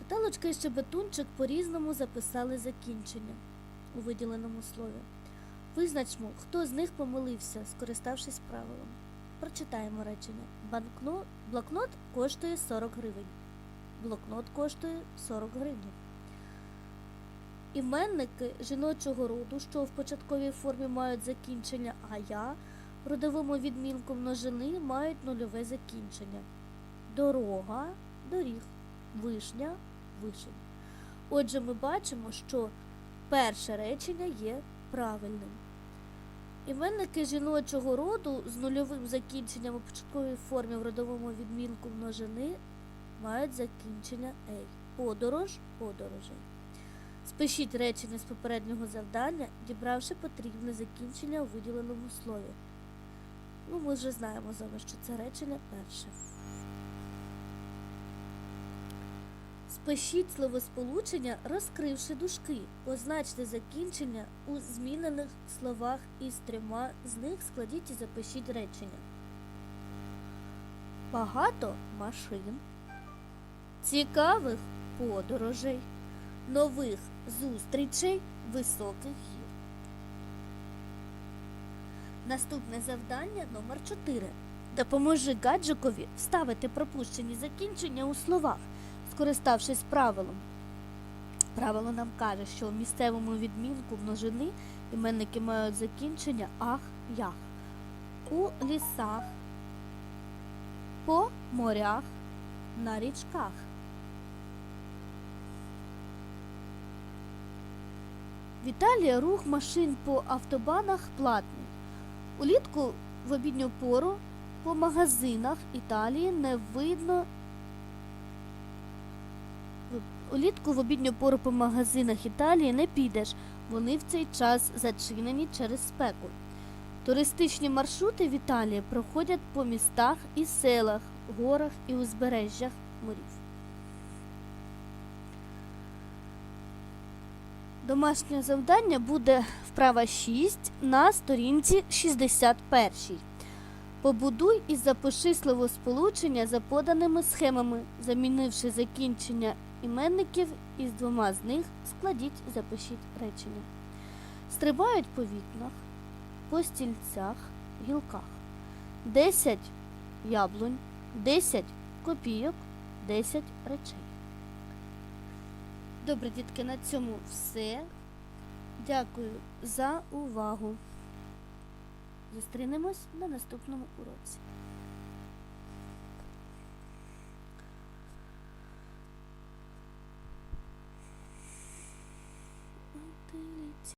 Наталочка і Щебетунчик по-різному записали закінчення у виділеному слові. Визначмо, хто з них помилився, скориставшись правилом. Прочитаємо речення. Банкно... Блокнот коштує 40 гривень. Блокнот коштує 40 гривень. Іменники жіночого роду, що в початковій формі мають закінчення а я, родовому відмінку множини мають нульове закінчення. Дорога доріг, вишня вишень. Отже, ми бачимо, що перше речення є правильним. Іменники жіночого роду з нульовим закінченням у початковій формі в родовому відмінку множини мають закінчення ей. Подорож подорожей. Спишіть речення з попереднього завдання, дібравши потрібне закінчення у виділеному слові. Ну, ми вже знаємо з вами, що це речення перше. Спишіть словосполучення, розкривши дужки. Позначте закінчення у змінених словах із трьома з них складіть і запишіть речення. Багато машин, цікавих подорожей, нових зустрічей, високих гір. Наступне завдання номер 4. Допоможи гаджикові вставити пропущені закінчення у словах скориставшись правилом. Правило нам каже, що в місцевому відмінку множини іменники мають закінчення ах, ях. У лісах, по морях, на річках. В Італії рух машин по автобанах платний. Улітку в обідню пору по магазинах Італії не видно Улітку в обідню пору по магазинах Італії не підеш, вони в цей час зачинені через спеку. Туристичні маршрути в Італії проходять по містах і селах, горах і узбережжях морів. Домашнє завдання буде вправа 6 на сторінці 61. Побудуй і запиши словосполучення за поданими схемами, замінивши закінчення іменників із двома з них складіть запишіть речення. Стрибають по вікнах, по стільцях, гілках. 10 яблунь, 10 копійок, 10 речей. Добре, дітки, на цьому все. Дякую за увагу. Зустрінемось на наступному уроці.